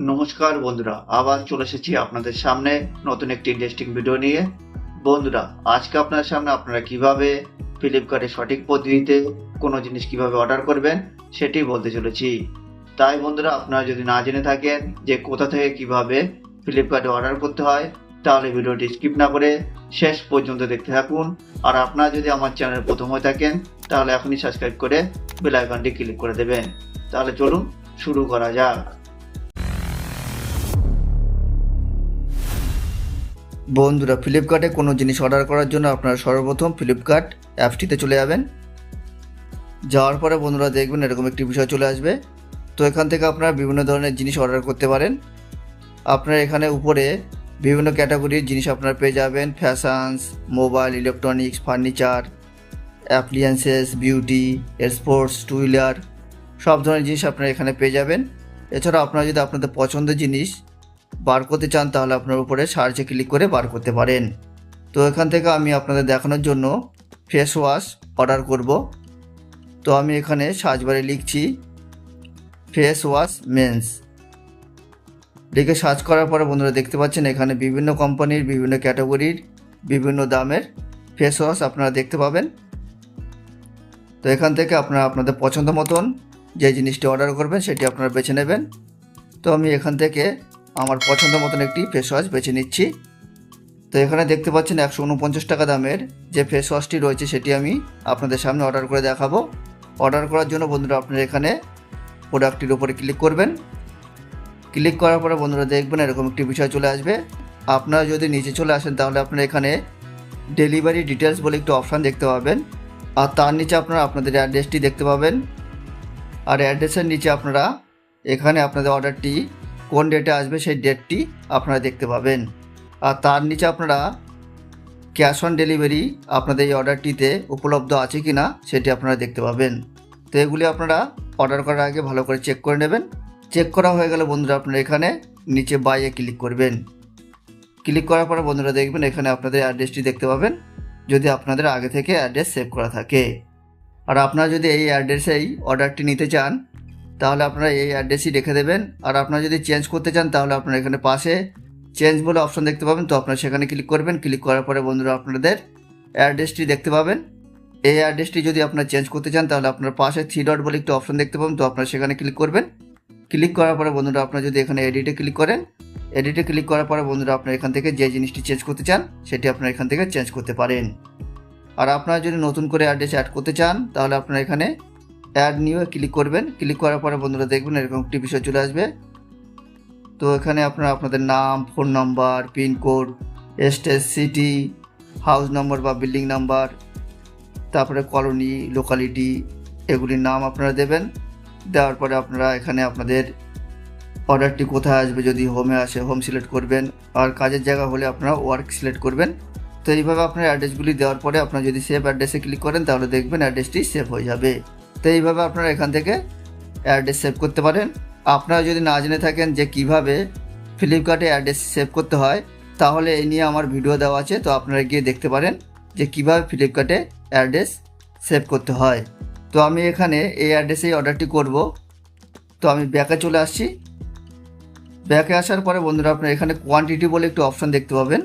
নমস্কার বন্ধুরা, আবার চলে এসেছি আপনাদের সামনে নতুন একটি ইন্টারেস্টিং ভিডিও নিয়ে। বন্ধুরা, আজকে আপনার সামনে আপনারা কীভাবে ফ্লিপকার্টে সঠিক পদ্ধতিতে কোনো জিনিস কীভাবে অর্ডার করবেন, সেটি বলতে চলেছি। তাই বন্ধুরা, আপনারা যদি না জেনে থাকেন যে কোথা থেকে কীভাবে ফ্লিপকার্টে অর্ডার করতে হয়, তাহলে ভিডিওটি স্কিপ না করে শেষ পর্যন্ত দেখতে থাকুন। আর আপনারা যদি আমার চ্যানেল প্রথম হয়ে থাকেন, তাহলে এখনই সাবস্ক্রাইব করে বেল আইকনটি ক্লিক করে দেবেন। তাহলে চলুন শুরু করা যাক। বন্ধুরা ফ্লিপকার্টে কোনো জিনিস অর্ডার করার জন্য আপনারা সর্বপ্রথম ফ্লিপকার্ট অ্যাপসটিতে চলে যাবেন। যাওয়ার পরে বন্ধুরা দেখবেন এরকম একটি বিষয় চলে আসবে। তো এখান থেকে আপনারা বিভিন্ন ধরনের জিনিস অর্ডার করতে পারেন। আপনারা এখানে উপরে বিভিন্ন ক্যাটাগরির জিনিস আপনারা পেয়ে যাবেন। Fashions mobile electronics furniture appliances beauty sports two wheeler সব ধরনের জিনিস আপনারা এখানে পেয়ে যাবেন। এছাড়া আপনারা যদি আপনাদের পছন্দের জিনিস বার করতে চান তাহলে আপনার উপরে সার্চে ক্লিক করে বার করতে পারেন। তো এখান থেকে আমি আপনাদের দেখানোর জন্য ফেস ওয়াশ অর্ডার করব। তো আমি এখানে সার্চ বারে লিখছি ফেস ওয়াশ মেন্স লিখে সার্চ করার পরে বন্ধুরা দেখতে পাচ্ছেন এখানে বিভিন্ন কোম্পানির, বিভিন্ন ক্যাটাগরির বিভিন্ন দামের ফেস ওয়াশ আপনারা দেখতে পাবেন। তো এখান থেকে আপনারা আপনাদের পছন্দ মতন যে জিনিসটি অর্ডার করবেন সেটি আপনারা বেছে নেবেন। তো আমি এখান থেকে আমার পছন্দ মতন একটি ফেস ওয়াশ বেছে নিচ্ছি। তো এখানে দেখতে পাচ্ছেন একশো উনপঞ্চাশ টাকা দামের যে ফেস ওয়াশটি রয়েছে সেটি আমি আপনাদের সামনে অর্ডার করে দেখাবো। অর্ডার করার জন্য বন্ধুরা আপনারা এখানে প্রোডাক্টটির উপরে ক্লিক করবেন। ক্লিক করার পরে বন্ধুরা দেখবেন এরকম একটি বিষয় চলে আসবে। আপনারা যদি নিচে চলে আসেন তাহলে আপনারা এখানে ডেলিভারি ডিটেলস বলে একটু অপশান দেখতে পাবেন। আর তার নিচে আপনারা আপনাদের অ্যাড্রেসটি দেখতে পাবেন। আর অ্যাড্রেসের নিচে আপনারা এখানে আপনাদের অর্ডারটি কোন ডেটে আসবে সেই ডেটটি আপনারা দেখতে পাবেন। আর তার নিচে আপনারা ক্যাশ অন ডেলিভারি আপনাদের এই অর্ডারটিতে উপলব্ধ আছে কি না সেটি আপনারা দেখতে পাবেন। তো এগুলি আপনারা অর্ডার করার আগে ভালো করে চেক করে নেবেন। চেক করা হয়ে গেলে বন্ধুরা আপনারা এখানে নিচে বাইয়ে ক্লিক করবেন। ক্লিক করার পরে বন্ধুরা দেখবেন এখানে আপনাদের অ্যাড্রেসটি দেখতে পাবেন। যদি আপনাদের আগে থেকে অ্যাড্রেস সেভ করা থাকে। আর আপনারা যদি এই অ্যাড্রেসেই অর্ডারটি নিতে চান তাহলে আপনারা এই অ্যাড্রেসই রেখে দেবেন। আর আপনারা যদি চেঞ্জ করতে চান, তাহলে আপনারা এখানে পাশে চেঞ্জ বলে অপশন দেখতে পাবেন। তো আপনারা সেখানে ক্লিক করবেন। ক্লিক করার পরে বন্ধুরা আপনাদের অ্যাড্রেসটি দেখতে পাবেন। এই অ্যাড্রেসটি যদি আপনারা চেঞ্জ করতে চান, তাহলে আপনার পাশে থ্রি ডট বলে একটি অপশন দেখতে পাবেন। তো আপনারা সেখানে ক্লিক করবেন। ক্লিক করার পরে বন্ধুরা আপনারা যদি এখানে এডিটে ক্লিক করেন এডিটে ক্লিক করার পরে বন্ধুরা আপনারা এখান থেকে যে জিনিসটি চেঞ্জ করতে চান, সেটি আপনারা এখান থেকে চেঞ্জ করতে পারেন। আর আপনারা যদি নতুন করে অ্যাড্রেস অ্যাড করতে চান, তাহলে আপনারা এখানে অ্যাড নিউ ক্লিক করবেন। ক্লিক করার পরে বন্ধুরা দেখবেন এরকম একটি বিষয় চলে আসবে। তো এখানে আপনারা আপনাদের নাম phone number pincode state city house number বা বিল্ডিং নাম্বার তারপরে কলোনি লোকালিটি এগুলির নাম আপনারা দেবেন। দেওয়ার পরে আপনারা এখানে আপনাদের অর্ডারটি কোথায় আসবে, যদি হোমে আসে হোম সিলেক্ট করবেন। আর কাজের জায়গা হলে আপনারা ওয়ার্ক সিলেক্ট করবেন। তো এইভাবে আপনার অ্যাড্রেসগুলি দেওয়ার পরে আপনারা যদি সেভ অ্যাড্রেসে ক্লিক করেন, তাহলে দেখবেন অ্যাড্রেসটি সেভ হয়ে যাবে। তো এইভাবে আপনারা এখান থেকে অ্যাড্রেস সেভ করতে পারেন। আপনারা যদি না জেনে থাকেন যে কীভাবে ফ্লিপকার্টে অ্যাড্রেস সেভ করতে হয়, তাহলে এই নিয়ে আমার ভিডিও দেওয়া আছে, তো আপনারা গিয়ে দেখতে পারেন যে কীভাবে ফ্লিপকার্টে অ্যাড্রেস সেভ করতে হয়। তো আমি এখানে এই অ্যাড্রেসেই অর্ডারটি করব। তো আমি ব্যাকে চলে আসছি। ব্যাকে আসার পরে বন্ধুরা, আপনারা এখানে কোয়ান্টিটি বলে একটু অপশান দেখতে পাবেন।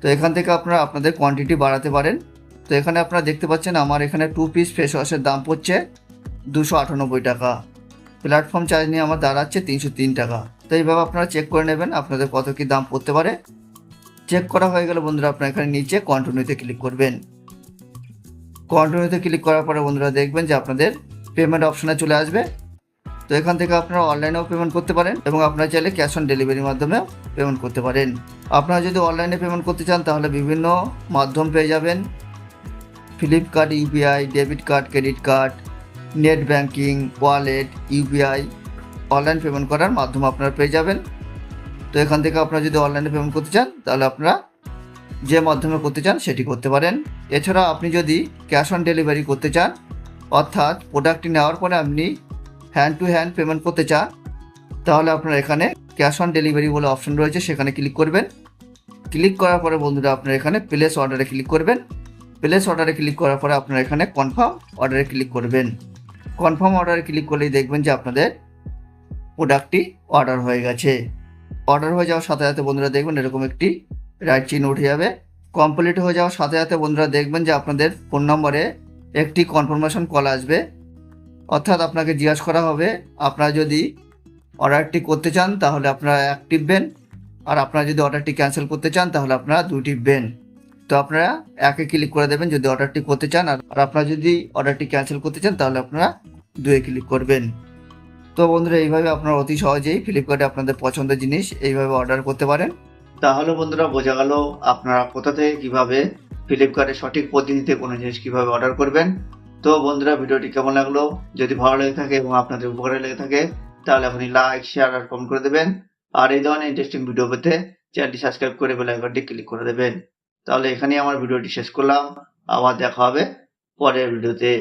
তো এখান থেকে আপনারা আপনাদের কোয়ান্টিটি বাড়াতে পারেন। তো এখানে আপনারা দেখতে পাচ্ছেন আমার এখানে টু পিস ফেস ওয়াশের দাম পড়ছে দুশো আটানব্বই টাকা। প্ল্যাটফর্ম চার্জ নিয়ে আমার দাঁড়াচ্ছে তিনশো তিন টাকা। তো এইভাবে আপনারা চেক করে নেবেন, আপনাদের কত কী দাম পড়তে পারে। চেক করা হয়ে গেলে বন্ধুরা আপনারা এখানে নিচে কন্টিনিউতে ক্লিক করবেন। কন্টিনিউতে ক্লিক করার পরে বন্ধুরা দেখবেন যে আপনাদের পেমেন্ট অপশানে চলে আসবে। তো এখান থেকে আপনারা অনলাইনেও পেমেন্ট করতে পারেন এবং আপনারা চাইলে ক্যাশ অন ডেলিভারির মাধ্যমেও পেমেন্ট করতে পারেন। আপনারা যদি অনলাইনে পেমেন্ট করতে চান তাহলে বিভিন্ন মাধ্যম পেয়ে যাবেন। Flipkart UPI debit card credit card net banking wallet UPI online payment করার মাধ্যম আপনারা পেয়ে যাবেন। তো এখান থেকে আপনারা যদি অনলাইনে পেমেন্ট করতে চান, তাহলে আপনারা যে মাধ্যমে করতে চান, সেটি করতে পারেন। এছাড়া আপনি যদি ক্যাশ অন ডেলিভারি করতে চান, অর্থাৎ প্রোডাক্টটি নেওয়ার পরে আপনি হ্যান্ড টু হ্যান্ড পেমেন্ট করতে চান, তাহলে আপনার এখানে ক্যাশ অন ডেলিভারি বলে অপশন রয়েছে, সেখানে ক্লিক করবেন। ক্লিক করার পরে বন্ধুরা, আপনার এখানে প্লেস অর্ডারে ক্লিক করবেন। প্লেস অর্ডারে ক্লিক করার পরে আপনারা এখানে কনফার্ম অর্ডারে ক্লিক করবেন। কনফার্ম অর্ডারে ক্লিক করলেই দেখবেন যে আপনাদের প্রোডাক্টটি অর্ডার হয়ে গেছে। অর্ডার হয়ে যাওয়ার সাথে সাথে বন্ধুরা দেখবেন এরকম একটি রাইট চিহ্ন উঠে যাবে। কমপ্লিট হয়ে যাওয়ার সাথে সাথে বন্ধুরা দেখবেন যে আপনাদের ফোন নম্বরে একটি কনফার্মেশন কল আসবে। অর্থাৎ আপনাকে জিজ্ঞাসা করা হবে, আপনারা যদি অর্ডারটি করতে চান তাহলে আপনারা এক টিপবেন আর আপনারা যদি অর্ডারটি ক্যান্সেল করতে চান তাহলে আপনারা দুই টিপবেন তো আপনারা একে ক্লিক করে দেবেন যদি অর্ডারটি করতে চান। আর আপনারা যদি অর্ডারটি ক্যান্সেল করতে চান, তাহলে আপনারা দুয়ে ক্লিক করবেন। তো বন্ধুরা, এইভাবে আপনারা অতি সহজেই ফ্লিপকার্টে আপনাদের পছন্দের জিনিস এইভাবে অর্ডার করতে পারেন। তাহলে বন্ধুরা, বোঝা গেল আপনারা কোথা থেকে, কীভাবে ফ্লিপকার্টে সঠিক পদ্ধতিতে কোনো জিনিস কীভাবে অর্ডার করবেন। তো বন্ধুরা, ভিডিওটি কেমন লাগল? যদি ভালো লেগে থাকে এবং আপনাদের উপকারে লেগে থাকে, তাহলে আপনি লাইক শেয়ার আর কমেন্ট করে দেবেন। আর এই ধরনের ইন্টারেস্টিং ভিডিও পেতে চ্যানেলটি সাবস্ক্রাইব করে বেল আইকনটি ক্লিক করে দেবেন। তাহলে এখানেই আমার ভিডিওটি শেষ করলাম। আবার দেখা হবে পরের ভিডিওতে।